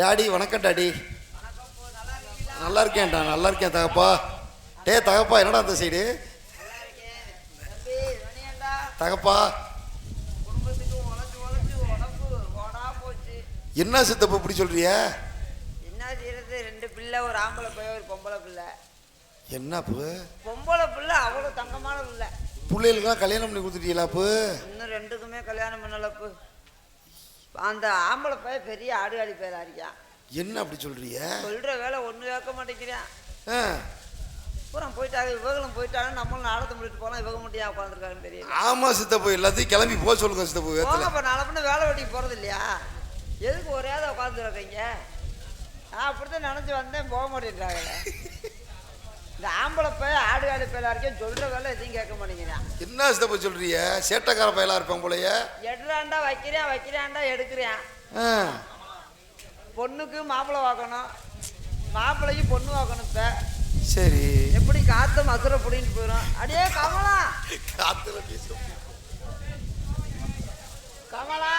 Daddy வணக்கம் daddy. நல்லா இருக்கேன்டா நல்லா இருக்கேன் தகப்பா. டே தகப்பா என்னடா அந்த சைடு? தகப்பா. என்ன சித்தப்பு இப்படி சொல்றிய? என்ன செய்யறது ரெண்டு பிள்ளை ஒரு ஆம்பளை பையன் ஒரு பொம்பளை பிள்ளை. என்ன அப்பு? பொம்பளை பிள்ளை அவ்வளோ தங்கமான பிள்ளை. பிள்ளைகளுக்கெல்லாம் கல்யாணம் பண்ணி கொடுத்துட்டீங்களா அப்பு? இன்னும் ரெண்டுக்குமே கல்யாணம் பண்ணலப்பு அந்த ஆம்பளை பையன் பெரிய ஆடுகாடி பேரா இருக்கான் என்ன அப்படி சொல்றிய சொல்ற வேலை ஒன்று கேட்க மாட்டேங்கிறான் பூரா போயிட்டாங்க இவங்களும் போயிட்டாங்க நம்மளும் நாடத்தை முடிட்டு போனால் இவங்க மட்டும் உட்காந்துருக்காங்கன்னு தெரியல. ஆமா சித்தப்பு எல்லாத்தையும் கிளம்பி போக சொல்லுங்க சித்தப்பு போங்க இப்போ நாளை பண்ண வேலை வெட்டிக்கு போகிறது இல்லையா? எதுக்கு ஒரே உட்காந்துருக்கீங்க நான் அப்படித்தான் நினச்சி வந்தேன் போக மாட்டேன்றாங்க இந்த ஆம்பளை ஆடு ஆடு பையலா இருக்கேன் வேலை எதையும் கேட்க மாட்டேங்கிறான் என்ன சித்தப்பு சொல்றிய சேட்டக்கார பயலா இருப்பான் போலயே. எடுறாண்டா வைக்கிறேன் வைக்கிறான்டா எடுக்கிறேன் பொண்ணுக்கு மாப்பிள்ளை வாக்கணும். மாப்பிள்ளைக்கு பொண்ணு வாக்கணும் இப்போ. சரி. எப்படி காற்று மசுரை பிடின்னு போயிடும் அடியே கமலா. காத்துல பேசும் கமலா.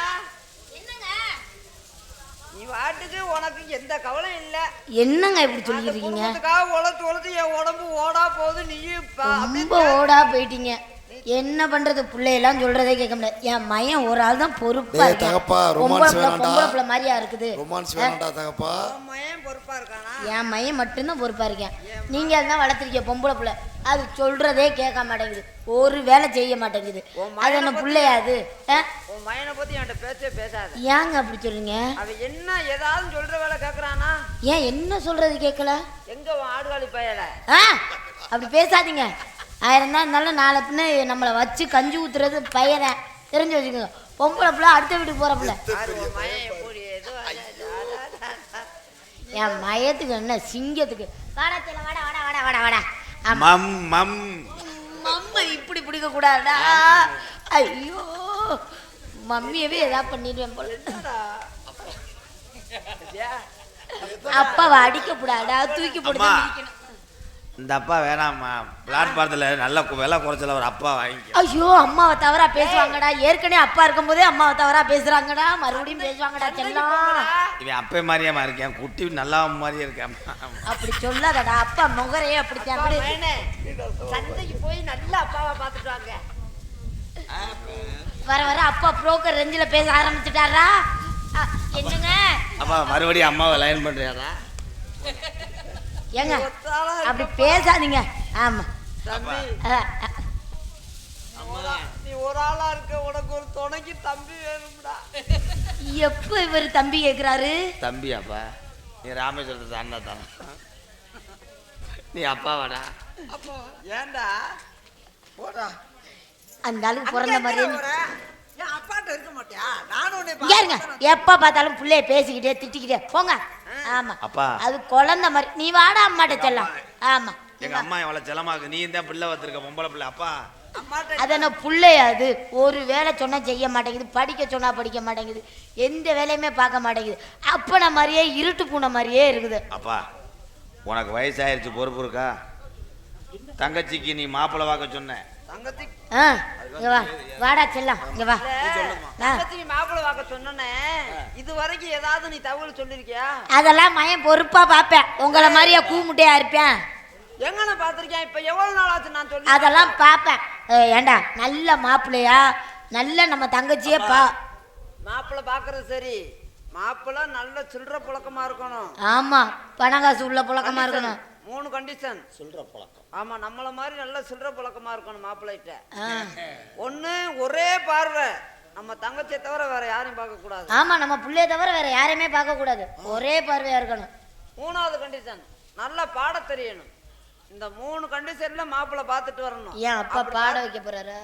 நீ வாட்டுக்கு உனக்கு எந்த கவலையும் இல்லை. என்னங்க இப்படி இருக்கீங்க? குடும்பத்துக்காக உழைச்சு உழைச்சு என் உடம்பு ஓடா போகுது. நீயும் ரொம்ப ஓடா போயிட்டீங்க. என்ன பண்றது? பிள்ளையெல்லாம் சொல்றதே கேட்க முடியாது என் மயன் ஒரு ஆள் தான் பொறுப்பா டேய், இருக்கான். தகப்பா, வேணாம்டா. பொம்பளை பிள்ளை மாதிரியா இருக்குது. ரொமான்ஸ் வேணாம்டா தகப்பா. என் மயன் மட்டும்தான் பொறுப்பா இருக்கேன். நீங்க தான் வளர்த்துருக்கீங்க பொம்பளை பிள்ளை. அது சொல்றதே கேட்க மாட்டேங்குது. ஒரு வேலை செய்ய மாட்டேங்குது. அது என்ன பத்தி- பிள்ளையா அது? ஆ? உன் மகனை பத்தி என்கிட்ட பேசவே பேசாத. ஏங்க அப்படி சொல்றீங்க? அவன் என்ன ஏதாவது சொல்ற வேலை கேக்குறானா? ஏன் என்ன சொல்றது கேட்கல? எங்க உன் ஆடுகாலி பயல? ஆ? அப்படி பேசாதீங்க. ஆயிரம் தான் இருந்தாலும் நாளை பின்ன நம்மளை வச்சு கஞ்சி ஊத்துறது பையனை தெரிஞ்சு வச்சுக்கோங்க. பொம்பளை பிள்ளை அடுத்த வீட்டுக்கு பிள்ளை. ஏதோ என் மயத்துக்கு என்ன சிங்கத்துக்கு. வாடா செல்ல வாடா வாடா வாடா வாடா வாடா. மம் மம். மம்மை இப்படி பிடிக்க கூடாதா? ஐயோ. மம்மியவே ஏதாவது பண்ணிடுவேன் போல. அப்பாவை அடிக்க கூடாதா? தூக்கி போட்டு. இந்த அப்பா வேணாம்மா. பிளாட்பாரத்தில் நல்ல விலை குறைச்சல ஒரு அப்பா வாங்கிக்க. ஐயோ அம்மாவை தவறா பேசுவாங்கடா. ஏற்கனவே அப்பா இருக்கும்போதே அம்மாவை தவறா பேசுறாங்கடா. மறுபடியும் பேசுவாங்கடா செல்லம் இவன் அப்பே மாதிரியாம்மா இருக்கேன். குட்டி நல்லா மாதிரியே இருக்கேன். அப்படி சொல்லாதடா. அப்பா முகரையே அப்படித்தான் அப்படி சந்தைக்கு போய் நல்ல அப்பாவை பார்த்துட்டு வாங்க. வர வர அப்பா புரோக்கர் ரெஞ்சில பேச ஆரம்பிச்சுட்டாரா? என்னங்க? அப்பா மறுபடியும் அம்மாவை லைன் பண்ணுறியாடா ஏங்க அப்படி பேசாதீங்க. ஆமா. நீ ஒரு ஆளா இருக்க உனக்கு ஒரு துணைக்கு தம்பி வேணும்டா. எப்ப இவர் தம்பி கேக்குறாரு? தம்பி அப்பா நீ ராமேஸ்வரத்தை தாண்டா தான். நீ அப்பாவாடா. அப்போ ஏன்டா? போடா. அந்த ஆளுக்கு பிறந்த என் அப்பாட்ட இருக்க மாட்டியா? நானும் எப்ப பார்த்தாலும் புள்ளைய பேசிக்கிட்டே திட்டிக்கிட்டே. போங்க. ஆமா. அப்பா. அது குழந்தை மாதிரி. நீ வாடா அம்மாட்ட செல்லம். ஆமா. எங்க அம்மா எவ்வளோ செலமாக்கு நீ தான் பிள்ளை வச்சிருக்க பொம்பளை பிள்ளை. அப்பா. அம்மாட்ட அது என்ன புள்ளையா அது? ஒரு வேலை சொன்னா செய்ய மாட்டேங்குது. படிக்க சொன்னா படிக்க மாட்டேங்குது. எந்த வேலையுமே பார்க்க மாட்டேங்குது. அப்பன மாதிரியே இருட்டு பூனை மாதிரியே இருக்குது. அப்பா உனக்கு வயசாயிருச்சு பொறுப்பு இருக்கா? தங்கச்சிக்கு நீ மாப்பிள்ளை பார்க்க சொன்ன. ஆ இங்க வா. வாடா செல்லம். இங்க வா. ஆ, தங்கச்சிக்கு மாப்பிள்ளை பார்க்க சொன்னனே. இது வரைக்கும் ஏதாவது நீ தகவல் சொல்லிருக்கியா? அதெல்லாம் மயன் பொறுப்பா பார்ப்பேன் உங்களை மாதிரியா கூமுட்டையா இருப்பேன் எங்கன பாத்திருக்கேன் இப்ப எவ்வளவு நாள் ஆச்சு நான் சொல்லி அதெல்லாம் பார்ப்பேன் ஏய், ஏண்டா நல்ல மாப்பிள்ளையா? நல்ல நம்ம தங்கச்சியே பா. மாப்பிள்ளை பாக்குறது சரி. மாப்பிள்ளை நல்ல சில்லற புழக்கமா இருக்கணும். ஆமா பணங்காசு உள்ள புழக்கமா இருக்கணும். மூணு கண்டிஷன் சில்லற பழக்கம். ஆமா நம்மள மாதிரி நல்ல சில்லற புழக்கமா இருக்கணும் மாப்பிள்ளைகிட்ட. ஒண்ணு ஒரே பார்வை. நம்ம தங்கச்சியை தவிர வேற யாரையும் பார்க்க கூடாது. ஆமா நம்ம புள்ளைய தவிர வேற யாரையுமே பார்க்க கூடாது. ஒரே பார்வையா இருக்கணும். மூணாவது கண்டிஷன் நல்லா பாட தெரியணும். இந்த மூணு கண்டிஷன்ல மாப்பிள்ளை பார்த்துட்டு வரணும். ஏன் அப்பா பாட வைக்க போறாரா?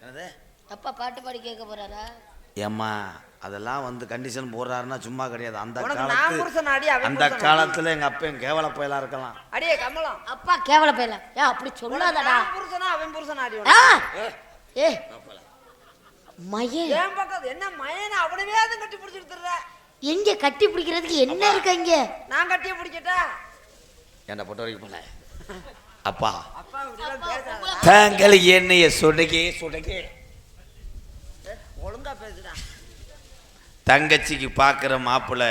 என்னது? அப்பா பாட்டு பாடி கேட்க போறாரா? ஏம்மா அதெல்லாம் வந்து கண்டிஷன் போடுறாருன்னா சும்மா கிடையாது. அந்த உனக்கு நான் காலத்து புருஷன் அடி அவன் அந்த காலத்துல எங்க அப்பன் கேவல புயலா இருக்கலாம். அடியே கமலம். அப்பா கேவல போயில? ஏன் அப்படி சொல்லாதடா. நான் புருஷனா அவன் புருஷன் அடி. ஏ மயன் ஏன் பக்கம் என்ன மயனை? அவனவே அதை கட்டி பிடிச்சிட்டு திரிற? எங்க கட்டி பிடிக்கிறதுக்கு என்ன இருக்கு இங்க நான் கட்டிய பிடிக்கட்டா? என்ன பொட்ட வரைக்கும் போல. அப்பா. அப்பா தாங்கள் என்னைய சுடகே சுடகே ஒழுங்கா பேசுடா. தங்கச்சிக்கு பார்க்குற மாப்பிள்ளை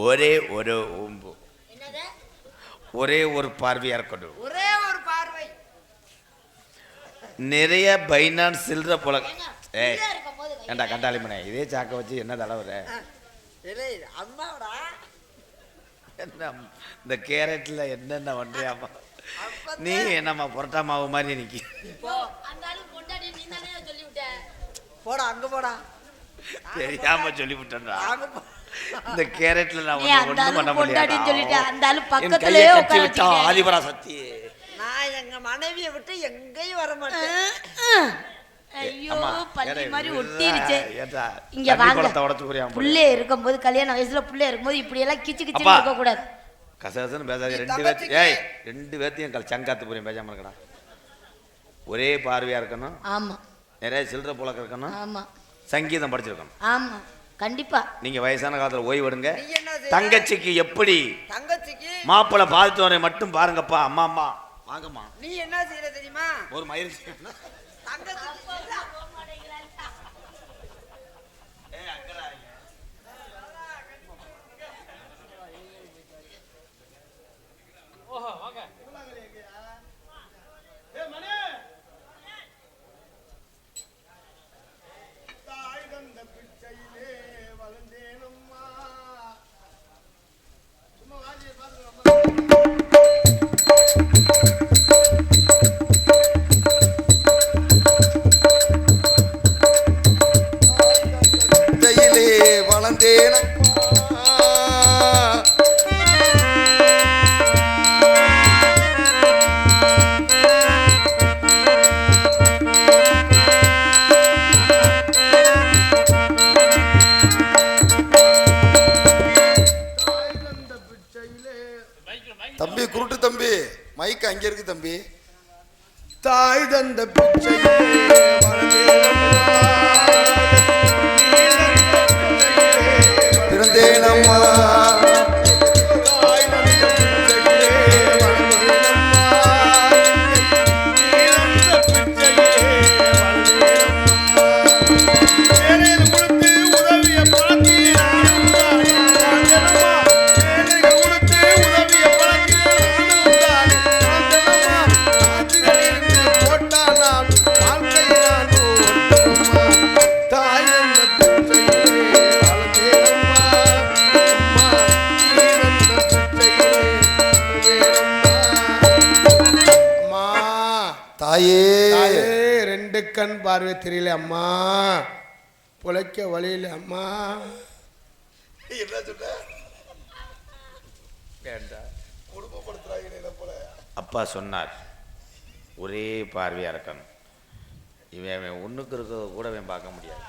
ஒரே ஒரு உம்பு. ஒரே ஒரு பார்வையா இருக்கணும் ஒரே ஒரு பார்வை. நிறைய பைனான் சில்லற ஏய் வை. ஏண்டா கண்டாளி மனே இதே சாக்க வச்சு என்ன இல்லை அம்மாவோடா என்ன இந்த கேரட்ல என்னென்ன பண்றியாமா அப்ப நீ என்னம்மா புரட்டா மாவு மாதிரி நிக்கி போ அந்த ஆளு பொண்டாட்டி நீ தானே சொல்லி விட்ட போடா அங்க போடா. தெரியாம சொல்லிவிட்டேன்டா? அங்க போ. இந்த கேரட்ல நான் ஒண்ணும் பண்ண முடியாது? அந்த ஆளு பக்கத்துலயே கையை கட்டி உட்கார விட்டா வச்சுக்க. ஆதிபரா சக்தி. நான் எங்க மனைவியை விட்டு எங்கேயும் வர மாட்டேன். ஐயோ பள்ளி மாதிரி ஒட்டிருச்சு. இங்க வாங்க. புள்ளே இருக்கும்போது கல்யாண வயசுல புள்ளே இருக்கும்போது இப்படி எல்லாம் கிச்சு கிச்சு. இருக்க கூடாது கசகசன்னு பேசாத ரெண்டு தங்கச்சிக்கு- பேர்த்து ஏய் ரெண்டு பேர்த்தையும் கல் சங்காத்து புரியும் பேசாம இருக்கடா. ஒரே பார்வையா இருக்கணும். ஆமா. நிறைய சில்லற புழக்கம் இருக்கணும். ஆமா. சங்கீதம் படிச்சிருக்கணும். ஆமா. கண்டிப்பா. நீங்க வயசான காலத்துல ஓய்வெடுங்க. நீ என்ன செய்ய? தங்கச்சிக்கு எப்படி? தங்கச்சிக்கு? மாப்பிள்ளை பார்த்துட்டு வரேன் மட்டும் பாருங்கப்பா அம்மா அம்மா. வாங்கம்மா. நீ என்ன செய்யற தெரியுமா? ஒரு மயில் தங்கச்சிக்கு தையிலே அம்மா. புழைக்க வழியில அம்மா. என்ன சொல்ற அப்பா சொன்னார் ஒரே பார்வையா இருக்கணும். இவன் அவன் ஒண்ணுக்கு இருக்கிறத கூட அவன் பார்க்க முடியாது.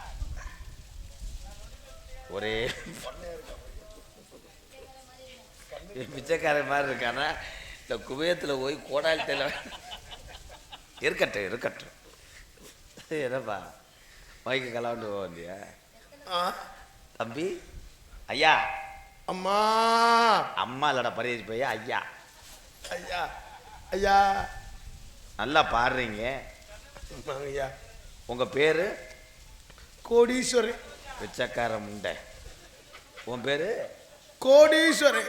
ஒரே பிச்சைக்காரன் மாதிரி இருக்கானா? இந்த குவையத்தில் போய் கோடாலி தெல இருக்கட்டும் இருக்கட்டும். என்னப்பா மைக்கு கலாண்டு போந்தியா ஆ, தம்பி ஐயா. அம்மா. அம்மா இல்லடா பரிசு பையா ஐயா. ஐயா ஐயா. நல்லா பாடுறீங்க. ஐயா உங்க பேரு? கோடீஸ்வரி. பிச்சைக்கார முண்டை. உன் பேரு? கோடீஸ்வரி.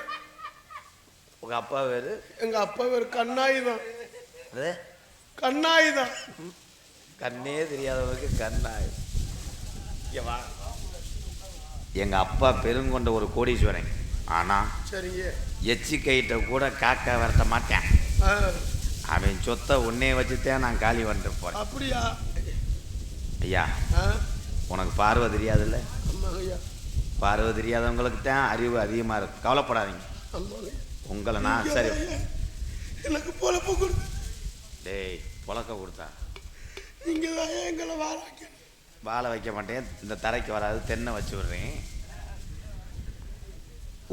உங்க அப்பா பேரு? எங்க அப்பா பேர் கண்ணாயி தான் அது? கண்ணாயி தான் கண்ணே தெரியாதவருக்கு கண்ணாய் வா. எங்க அப்பா பெருங்கொண்ட ஒரு கோடீஸ்வரன். ஆனா சரிங்க. எச்சி கைட்ட கூட காக்கா விரட்ட மாட்டேன். அவன் சொத்தை உன்னே வச்சுதான் நான் காலி வந்துட்டு போறேன். அப்படியா? ஐயா உனக்கு பார்வை தெரியாதுல்ல? பார்வை தெரியாதவங்களுக்கு தான் அறிவு அதிகமாக இருக்கு. கவலைப்படாதீங்க. உங்களை நான் சரி. எனக்கு பொழப்பு கொடுத்து டேய் புழக்க கொடுத்தா. நீங்க தான் எங்களை வாராங்க வாழை வைக்க மாட்டேன். இந்த தரைக்கு வராது தென்னை வச்சு விடுறேன்.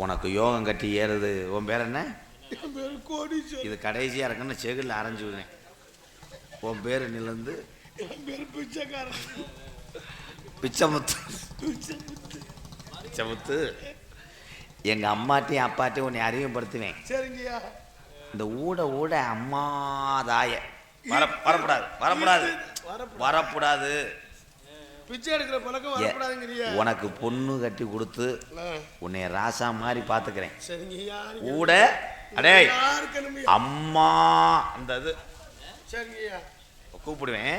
உனக்கு யோகம் கட்டி ஏறுது. உன் பேர் என்ன? என் பேர் இது கடைசியாக இருக்குன்னு செகில் அரைஞ்சு விடுறேன். உன் பேர் நிலந்து? என் பேர் பிச்சைக்காரன். பிச்சமுத்து. பிச்சமுத்து. எங்கள் அம்மாட்டையும் அப்பாட்டையும் உன்னை அறிமுகப்படுத்துவேன். சரிங்கய்யா. இந்த ஊட ஊட அம்மா தாய வர வரக்கூடாது வரக்கூடாது வரக்கூடாது பிச்சை எடுக்கிற பழக்கம் ஏ, வரக்கூடாதுங்கிறியா உனக்கு பொண்ணு கட்டி கொடுத்து உன்னை ராசா மாதிரி பார்த்துக்கிறேன் சரிங்க யாரு? கூட அடே அம்மா அந்த இது. சரிங்கய்யா கூப்பிடுவேன்.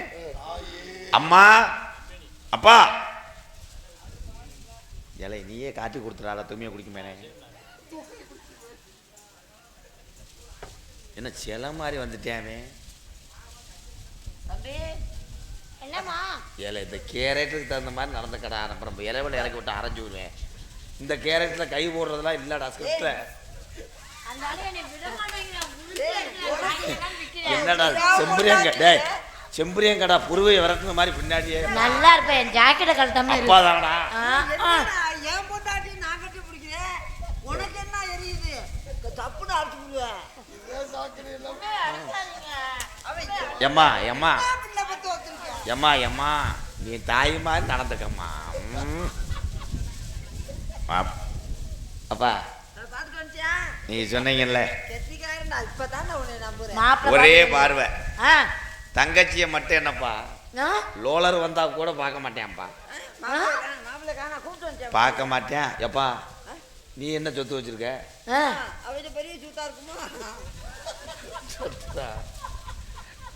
அம்மா அப்பா. இலை நீயே காட்டி கொடுத்துறாடா துணியை குடிக்குமேனே என்ன சில மாதிரி வந்துட்டேமே தம்பி. என்னம்மா? இலை இந்த கேரட்டுக்கு தகுந்த மாதிரி நடந்த கடை அப்புறம் இலைவெளி இறக்கி விட்டு அரைஞ்சு விடுவேன் இந்த கேரட்டில் கை போடுறதெல்லாம் இல்லைடா ஸ்கிரிப்டில். என்னடா செம்பரியங்க டேய் செம்பரியங்கடா புருவை விரட்டுன மாதிரி பின்னாடியே. நல்லா இருப்பேன். என் ஜாக்கெட்டை கழட்டாம அப்பா தானடா என் பொண்டாட்டி நான் கட்டி பிடிக்கிறேன் உனக்கு என்ன எரியுது? தப்புன்னு அடிச்சு விடுவேன் எம்மா எம்மா. எம்மா எம்மா. நீ தாய் மாதிரி நடந்துக்கம்மா. அப்பா. நீ சொன்னீங்கல்ல. ஒரே பார்வை. ஆ, தங்கச்சியை மட்டும் என்னப்பா? ஆ, லோலர் வந்தா கூட பார்க்க மாட்டேன்ப்பா. பார்க்க மாட்டேன். எப்பா நீ என்ன சொத்து வச்சிருக்க? பெரிய சூத்தா இருக்குமா?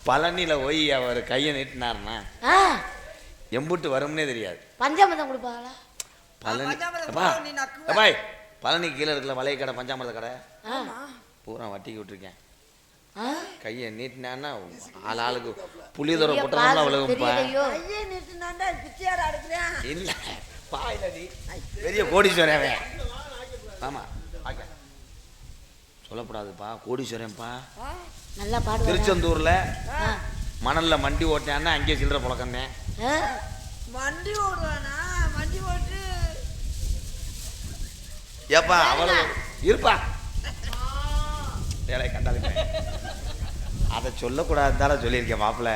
பழனியில போய் அவர் கையை நீட்டினார்னா ஆ, எம்புட்டு வரும்னே தெரியாது. பஞ்சாமிர்தம் கொடுப்பாங்களா? பழனி. அப்பாய் பழனி கீழே இருக்கல வளைய கடை பஞ்சாமிரத கடை? ஆ, பூரா வட்டிக்கு விட்டுருக்கேன். ஆ. கையை நீட்டினான்னா ஆள் ஆளுக்கு புளிதொரை போட்டோம்னா எடுக்கிறேன்? இல்ல பாயில நீ பெரிய கோடீஸ்வரன் அவன். சொல்லக்கூடாதுப்பா கோடீஸ்வரன்ப்பா. நல்லா பாடுவாரா? திருச்செந்தூர்ல மணல்ல மண்டி ஓட்டினான்னா அங்கேயே சில்லற புழக்கந்தேன் ஆ. வண்டி ஓடுவானா? வண்டி ஓட்டு. ஏப்பா அவ்வளவு இருப்பா. ஏழை கண்டாலுமே அதை சொல்லக்கூடாது தானே சொல்லியிருக்கேன் மாப்பிள்ள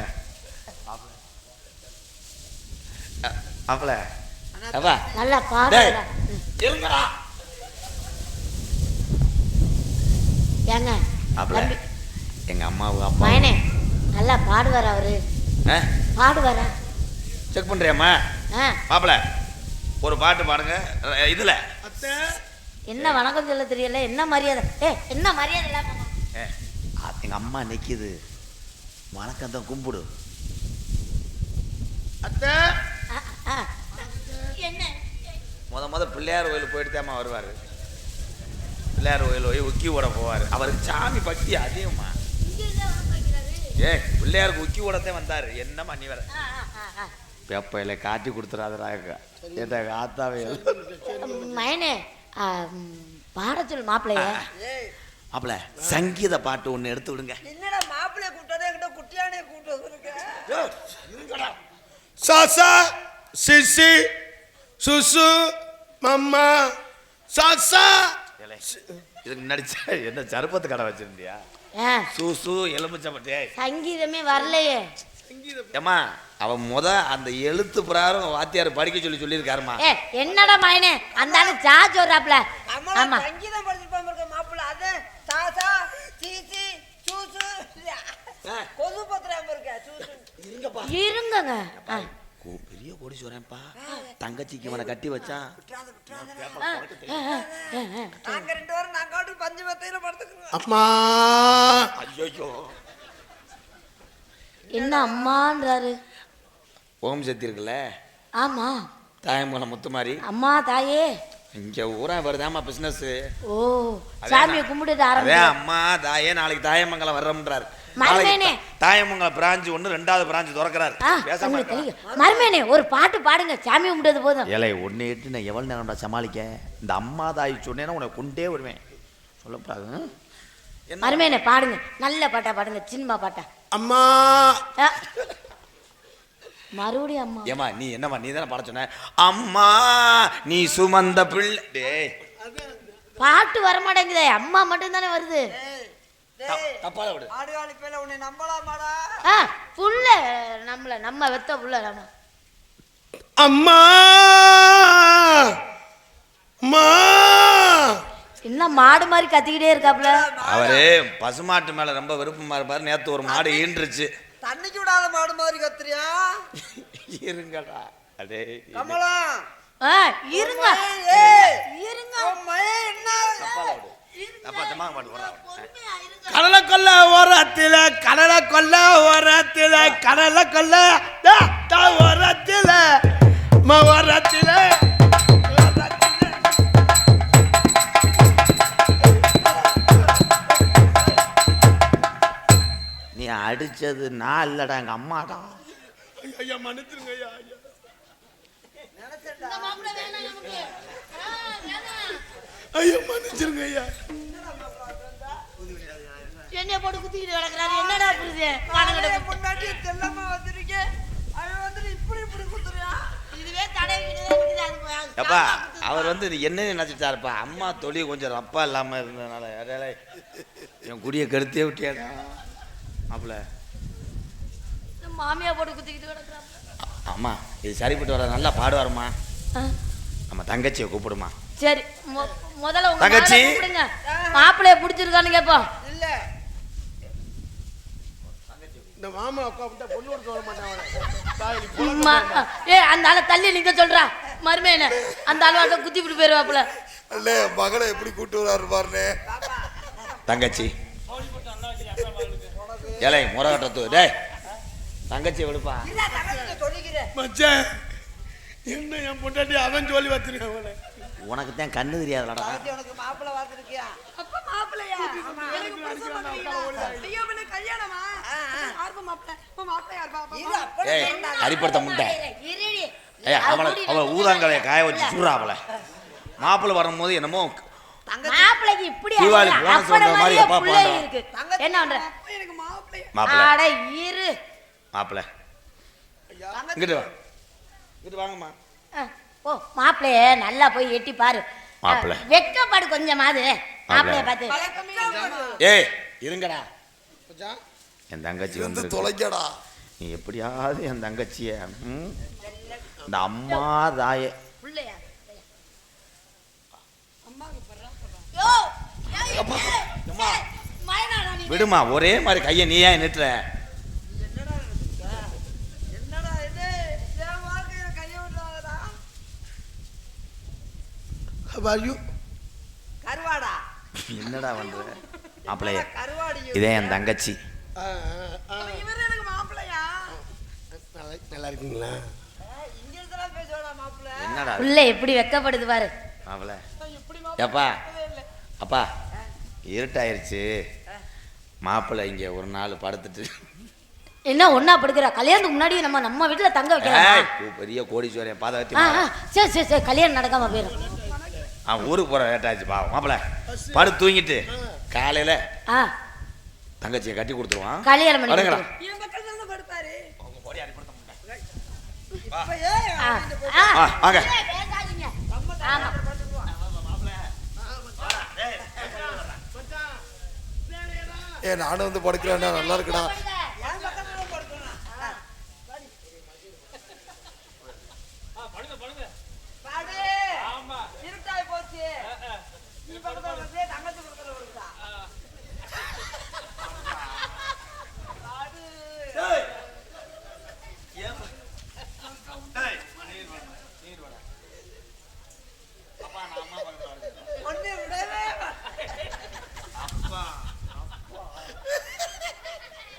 மாப்பிள்ள அப்பா நல்லா பாடுவாரா? இருங்கடா. ஏங்க தம்பி, எங்க அம்மாவுக்கு அப்பா மயனே நல்லா பாடுவாரா அவரு. பாடுவாரா? செக் பண்றியாம்மா? ஆ, மாப்பிள்ள ஒரு பாட்டு பாடுங்க. இதுல. அத்தை. என்ன வணக்கம் சொல்ல தெரியல என்ன மரியாதை? ஏ என்ன மரியாதை இல்லாம? எங்க அம்மா நிக்குது. வணக்கம் தான் கும்பிடு. அத்தை. என்ன? முத முத பிள்ளையார் கோயில் போயிட்டு தாம்மா வருவார். பிள்ளையார் கோயில் போய் உக்கி ஓட போவார். அவருக்கு சாமி பக்தி அதிகமா. ஏ பிள்ளையாருக்கு உக்கி ஓடத்தே வந்தார். என்னம்மா நீ ஆ. பெப்பையில காட்டி கொடுத்துறாதராக ஏட்டா ஆத்தாவே மயனே ஆ, ம், பாட சொல் மாப்பிள்ளைய. ஏய் மாப்பிள்ள சங்கீத பாட்டு ஒன்று எடுத்து விடுங்க. என்னடா மாப்பிள்ளைய கூப்பிட்டதே? என்கிட்ட குட்டியானே கூப்பிட்டு சாசா சிசி சுசு மம்மா. சாசா! ஏலே, இதுக்கு முன்னாடி ச- என்ன சருப்பத்து கடை வச்சிருந்தியா? சூசு எலுமிச்சம்பட்டே சங்கீதமே வரலையே. ஏம்மா அவன் முத அந்த எழுத்து பிரகாரம் வாத்தியார் படிக்க சொல்லி சொல்லியிருக்காருமா என்னடா மயனே அந்த ஆளு ஜார்ஜ் வர்றாப்ல அம்மா ஆமா. சங்கீதம் படிச்சிருப்பாம இருக்க மாப்பிள்ளை. அது சாசா சீசி சூசு கொசு பத்திராம இருக்க சூசு இருங்கங்க. ஆ, கோ- பெரிய கோடீஸ்வரன்ப்பா. தங்கச்சிக்கு இவனை கட்டி ஆ. நாங்க ரெண்டு பேரும் நாங்க ஆட்டு பஞ்சு மெத்தையில படுத்துக்கிறோம். அம்மா! ஐயோ என்ன அம்மான்றாரு? ஓம் சக்தி இருக்குல்ல? ஆமா. தாயம்பலம் முத்துமாரி. அம்மா தாயே. இங்க ஊரா வருதாமா பிசினஸ் ஓ சாமியை கும்பிட்டு அம்மா தாயே நாளைக்கு தாயமங்கலம் வர்றோம்ன்றாரு. மருமேனே. நாளைக்கு தாயமங்கலம் பிரான்ச் ஒன்று ரெண்டாவது பிரான்ச் திறக்கிறாரு. மருமேனே ஒரு பாட்டு பாடுங்க. சாமி கும்பிட்டது போதும். ஏலே ஒன்று எட்டு நான் எவ்வளோ நேரம்டா சமாளிக்க? இந்த அம்மா தாய் சொன்னேன்னா உன்னை கொண்டே வருவேன்? என்ன? மருமேனே பாடுங்க. நல்ல பாட்டா பாடுங்க. சினிமா பாட்டா. அம்மா. மறுபடியும் அம்மா. ஏமா நீ என்னம்மா நீ தானே பாட சொன்ன? அம்மா நீ சுமந்த பிள்ளை. டேய். பாட்டு வர மாட்டேங்குதே அம்மா மட்டும் தானே வருது தப்- தப்பாத விடு. ஆடுகாலி பேல உன்னை நம்பலாமாடா? ஆ புள்ள நம்மள நம்ம வெத்த புள்ள நம்ம. அம்மா! அம்மா! என்ன மாடு மாதிரி கத்திக்கிட்டே இருக்காப்ல? அவரு பசுமாட்டு மேல ரொம்ப விருப்பமா இருப்பாரு. நேத்து ஒரு மாடு ஈன்றுச்சு. தண்ணிக்கு விடாத மாடு மாதிரி கத்துறியா? இருங்கடா. அடே கமலம் ஆ, இருங்க. இருங்க. என்ன? கடலை கொல்ல ஓரத்தில் கடலை கொல்ல ஓரத்தில் கடலை கொல்ல ஓரத்தில் ம ஓரத்தில் நீ அடிச்சது நான் இல்லடா எங்க அம்மாடா. ஐயா மன்னிச்சிருங்க ஐயா ஐயா இந்த மாப்பிள்ளை வேணாம் நமக்கு. ஆ, வேணாம். ஐயா மன்னிச்சிருங்க ஐயா. என்னைய போட்டு குத்திக்கிட்டு கிடக்குறாரு. என்னடா புரியுது? அவன் முன்னாடி தெல்லமா வந்திருக்கேன் அவன் வந்துட்டு இப்படி இப்படி குத்துறியா? இதுவே காலா குத்துது. அவர் வந்து என்ன நினைச்சிட்டாருப்பா. அம்மா தொழில் கொஞ்சம் ரப்பா இல்லாம இருந்ததுனால. அடேலே, என் குடியை கெடுத்தே விட்டியாடா மாப்பிள்ள. இந்த மாமியா போட்டு குத்திக்கிட்டு கிடக்குறாரு அம்மா இது சரிப்பட்டு வர நல்லா பாடுவாருமா நம்ம தங்கச்சியை கூப்பிடுமா சரி மொ- முதல்ல உங்க தங்கச்சி. மாப்பிள்ளைய பிடிச்சிருக்கான்னு கேட்போம் இல்ல. இந்த மாமா அக்கா விட்டா பொண்ணு கொடுக்க வர மாட்டான் ஏ அந்த ஆளை தள்ளி நிக்க சொல்றா. மருமையன அந்த ஆள் குத்தி விட்டு போயிருவாப்புல. அல்ல மகளை எப்படி கூட்டு வராரு பாருனே தங்கச்சி. ஏலை முறகட்டத்து டேய் தங்கச்சி விடுப்பா. இல்ல மச்சான். என்ன என் பொண்டாட்டி அவன் சொல்லி வச்சிருக்கான் உனக்கு தான் கண்ணு தெரியாதுலடா. உனக்கு மாப்பிள்ளை பார்த்துருக்கியா? அப்பா மாப்பிள்ளையா? எனக்கு புதுசா பாக்குறீங்களா? ஐயோ, இவனுக்கு கல்யாணமா? மாப்பிள்ளை? மாப்பிள்ளை ஏய். அடிப்படுத்த முட்டை. ஏய் அவளை அவளை ஊதாங்கலைய காய வச்சு சுடுறா அவளை. மாப்பிள்ளை வரும்போது என்னமோ மாப்பிள்ளைக்கு இப்படி தீபாவளி. போனஸ் வந்த மாதிரி என்ன பண்ற? அப்பா எனக்கு மாப்பிள்ளை மாப்பிள்ளை. அட இரு. மாப்பிள்ளை. இங்கிட்டு வா. இங்கிட்டு வாங்கம்மா. ஓ மாப்பிள்ளைய நல்லா போய் எட்டி பாரு. மாப்பிள்ளை. அஹ், வெட்கப்பாடு கொஞ்சமாவது மாப்பிள்ளைய பார்த்து. ஏய் இருங்கடா. என் தங்கச்சி வந்து தொலைங்கடா. நீ எப்படியாவது என் தங்கச்சிய ம்? இந்த அம்மா தாயே. பிள்ளையா? யோ, விடுமா ஒரே மாதிரி கையை நீ ஏன் நிட்டுற என்னடா இது என் வாழ்க்கையில கையை விடுறாங்கடா You? கருவாடா. என்னடா பண்ற? மாப்பிள்ளைய. கருவாடி இதே என் தங்கச்சி. நல்லா நல்லா இருக்கீங்களா? என்னடா பிள்ளை எப்படி வெக்கப்படுது பாரு. மாப்பிள்ள. ஏப்பா. அப்பா இருட்டாயிருச்சு. மாப்பிள்ளை இங்க ஒரு நாள் படுத்துட்டு. என்ன ஒன்னா படுக்கிற? கல்யாணத்துக்கு முன்னாடி நம்ம நம்ம வீட்டுல தங்க கூ- பெரிய கோடீஸ்வரன் பாதகத்தி சரி சரி சரி. கல்யாணம் நடக்காம போயிடும் அவன் ஊருக்கு போற லேட்டாச்சு பாவம். மாப்பிள்ள படுத்து தூங்கிட்டு. காலையில ஆ. தங்கச்சியை கட்டி கொடுத்துருவான். கல்யாணம் பண்ணி வாங்க. ஏ நானும் வந்து படுக்கிறேன்டா. நல்லா இருக்குடா என் பக்கத்துல படுக்கணும் ஆ. பாடு இருட்டாய் போச்சு நீ பக்கத்துல வந்து தங்கச்சி பக்கத்துல வருதா பாடு ஒண்ணு விடவே மாட்டேன்.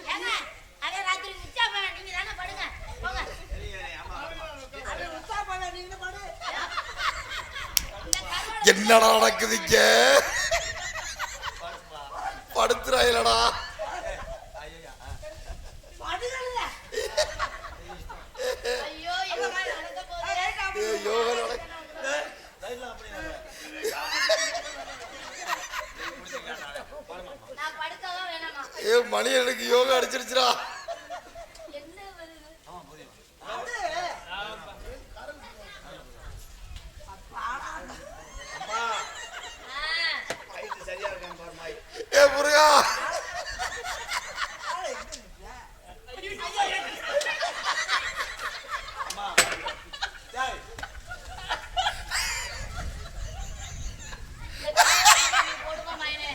ஏங்க, அதே ராத்திரி உச்சா போன நீங்க தானே படுங்க போங்க அது உத்தா பண்ண நீங்க பாடு என்னடா நடக்குதுங்க படுத்துறாயிலடா படுகள்ல ஐயோ எங்க மாதிரி நடக்க போகுது ஏ யோகா நடக்கு நான் படுக்கவா வேணாமா ஏ மணி எனக்கு யோகா அடிச்சிருச்சுடா என்ன வருது ஆ, ஏ முருகா போடுமா மயனே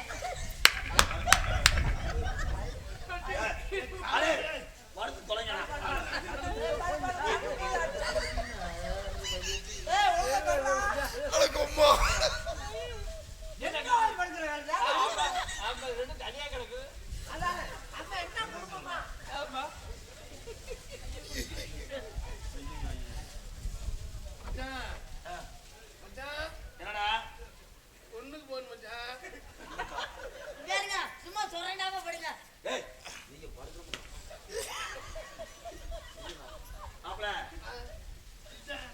என்னடா சும்மா சொல்றாம படுங்க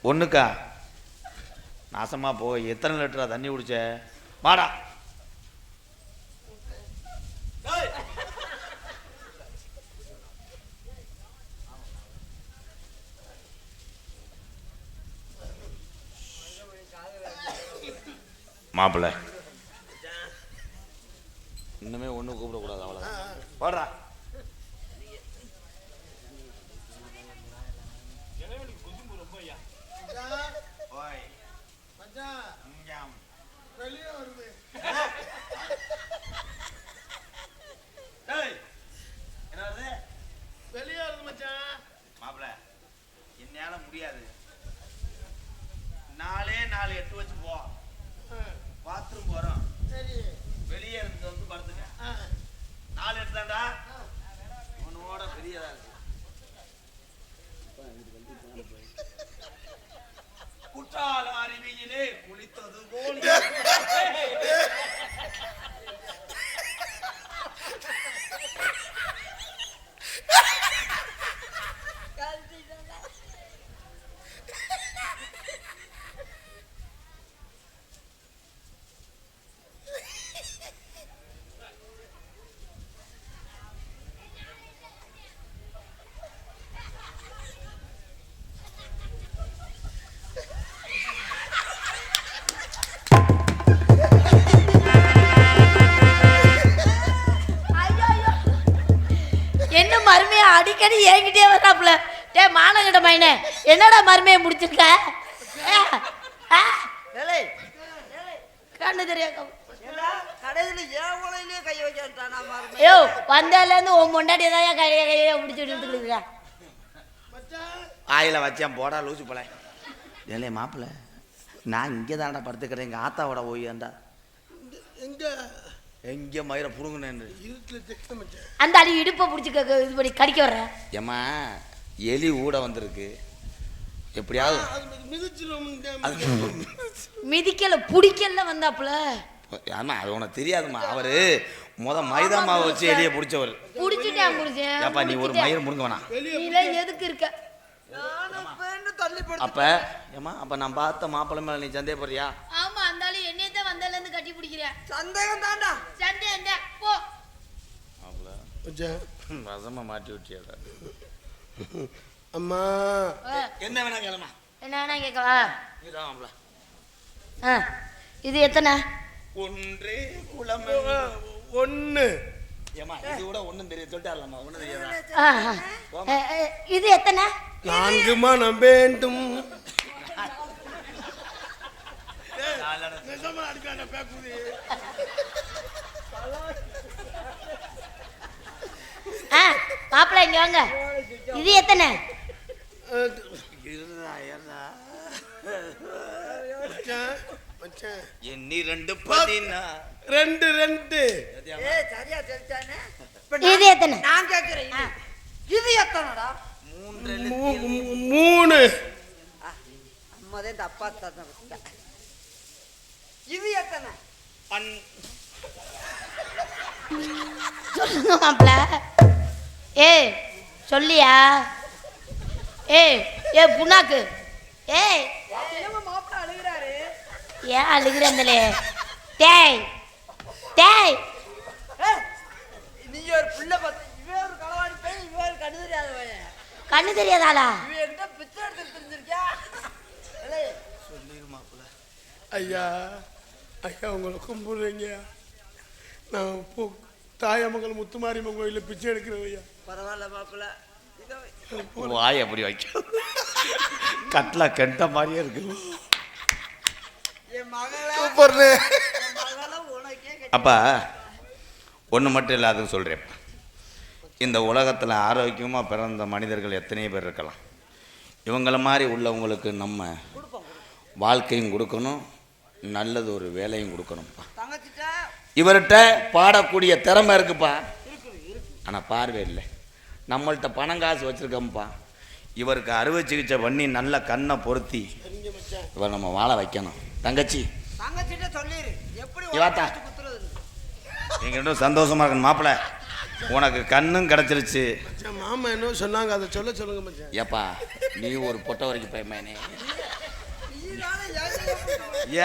ஒன்றுக்கா நாசமாக போ. எத்தனை லிட்டரா தண்ணி குடிச்ச? வாடா. மாப்பிள்ள. இன்னுமே ஒன்றும் கூப்பிடக்கூடாது அவ்வளோ வாடா ஓய் இங்காம். ஏய், என்ன வருது? மாப்பிள, என்னால முடியாது. நாலே நாலு எட்டு வச்சு போ பாத்ரூம் போறோம். வெளியே இருந்து வந்து படுத்துங்க. நாலு எட்டு உன்னோட பெரியதா இருக்கு குற்றால அருவியிலே குளித்தது போல். அடிக்கடி ஏங்கிட்டே வர்றாப்புல. டே மானங்கிட்ட மைனே என்னடா மருமையை முடிச்சிருக்க? கண்ணு தெரியாத? ஐயோ வந்தாலேருந்து உன் பொண்டாட்டி தான் கையை கையை முடிச்சுட்டு இருக்கிறா ஆயில வச்சேன் போடா லூசு போல. ஏலே மாப்பிள்ள நான் இங்கே தான்டா படுத்துக்கிறேன் எங்கள் ஆத்தாவோட ஓய்யாண்டா எங்க எங்கே மயிரை புடுங்கினேன்னு அந்த அடி இடுப்பை பிடிச்சி இது பண்ணி கடிக்க வர்றேன் ஏம்மா எலி ஊட வந்திருக்கு. எப்படியாவது மிதிக்கல பிடிக்கல வந்தாப்புல? ஆமா அது உனக்கு தெரியாதும்மா. அவரு முத மைதா மாவை வச்சு எலியை பிடிச்சவர். புடிச்சிட்டேன் புடிச்சேன். ஏப்பா நீ ஒரு மயிர் முடுங்க வேணாம். எதுக்கு இருக்க? அப்ப ஏம்மா அப்ப நான் பார்த்த மாப்பிள்ளை மேல நீ சந்தேகப்படுறியா ஆமா அந்த ஆளு என்னைய தான் பிடிக்கிறேன் சந்தேகம் தாண்டா சண்டை அந்த போ ரசமா மாட்டி விட்டியாடா. அம்மா. என்ன வேணா கேளமா? என்ன வேணா கேட்கவா? ஆ, இது எத்தனை? ஒன்றே குளம். ஒன்று ஏமா இது கூட ஒண்ணும் தெரியும் சொல்லிட்டாருலம்மா ஒண்ணும் தெரியாதா? இது எத்தனை? நான்கு மனம் வேண்டும் நிஜமா அடிக்காத பேக்குது ஆ மாப்பிள்ளை இங்க வாங்க. இது எத்தனை? எண்ணி ரெண்டு பதினா. ரெண்டு ரெண்டு. சரியா தெரிஞ்சானே இப்ப இது நான் எத்தனை? நான் கேட்கிறேன் இது. எத்தனைடா? மூன்று மூ- மூ- மூணு. அம்மாதே இந்த அப்பா தந்த இது எத்தனை? பன் சொல்லுங்க மாப்பிள்ள ஏய் சொல்லியா? ஏய் ஏ புண்ணாக்கு. ஏய் என்னமோ மாப்பிள்ள அழுகிறாரு? ஏன் அழுகிறந்தலே டேய் டேய். நீ ஒரு பிள்ளை பார்த்து இவன் ஒரு களவாடி பையன் இவன் ஒரு கண்ணு தெரியாத பையன். கண்ணு தெரியாதாளா? இவன் என்கிட்ட பிச்சை எடுத்து தெரிஞ்சிருக்கியா? ஏலே, ஐயா. ஐயா உங்களை கும்பிடுறீங்க நான் போ தாயமங்கல் முத்துமாரியம்மன் கோயிலில் பிச்சை எடுக்கிறேன் ஐயா பரவாயில்ல மாப்பிள்ள. வாய் அப்படி வைக்க. கட்லா கெட்ட மாதிரியே இருக்கு. அப்பா ஒன்று மட்டும் இல்லாதுன்னு சொல்கிறேன் இந்த உலகத்தில் ஆரோக்கியமாக பிறந்த மனிதர்கள் எத்தனையோ பேர் இருக்கலாம். இவங்கள மாதிரி உள்ளவங்களுக்கு நம்ம வாழ்க்கையும் கொடுக்கணும். நல்லது ஒரு வேலையும் கொடுக்கணும்ப்பா. இவர்கிட்ட பாடக்கூடிய திறமை இருக்குப்பா. ஆனா பார்வை இல்லை. நம்மள்ட்ட பணம் காசு வச்சிருக்கோம்ப்பா. இவருக்கு அறுவை சிகிச்சை பண்ணி நல்ல கண்ணை பொருத்தி இவர் நம்ம வாழ வைக்கணும். தங்கச்சி. இவாத்தா. உடம்பு குத்துறது நீங்க ரெண்டும் சந்தோஷமா இருக்கணும் மாப்பிள. உனக்கு கண்ணும் கிடைச்சிருச்சு. மச்சான், மாமா என்ன சொன்னாங்க. அதை சொல்ல சொல்லுங்க மச்சான். ஏப்பா நீ ஒரு பொட்டை வரைக்கும் பயமேனே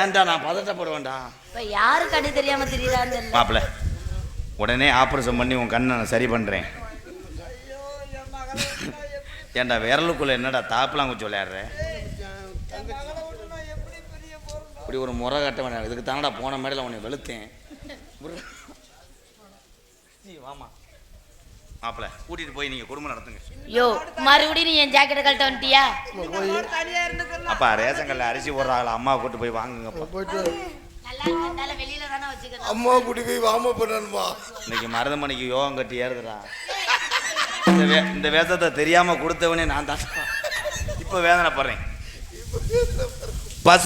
ஏன்டா நான் பதட்டப்படுவேன்டா? இப்ப யாரு கண்ணு தெரியாம தெரியுறான்னு தெரியல. மாப்பிள உடனே ஆப்ரேஷன் பண்ணி உன் கண்ணை நான் சரி பண்றேன். ஐயோ என் மகளை விட்டு நான் எப்படி ஏன்டா விரலுக்குள்ள என்னடா தாப்பலாங்குச்சி விளையாடுற? என் மகளை விட்டு நான் எப்படி பிரிய போறேன் இப்படி ஒரு முறை கட்ட வேண்டாம் இதுக்கு தானடா போன மேடையில் உன்னை வெளுத்தேன். நீ வாமா. மாப்பிள கூட்டிட்டு போய் நீங்க குடும்பம் நடத்துங்க. யோ மறுபடியும் நீ என் ஜாக்கெட்டை கழட்ட வந்துட்டியா? தனியா இருந்துக்கலாம் அப்பா ரேஷன் கல்ல அரிசி போடுறாங்களா அம்மா கூட்டு போய் வாங்குங்கப்பா. போயிட்டு அம்மா கூட்டி போய் வாம பண்ணணுமா இன்னைக்கு மருதமணிக்கு யோகம் கட்டி ஏறுதுடா. இந்த வே இந்த வேஷத்தை தெரியாம கொடுத்தவனே நான் தான் இப்போ வேதனைப்படுறேன்.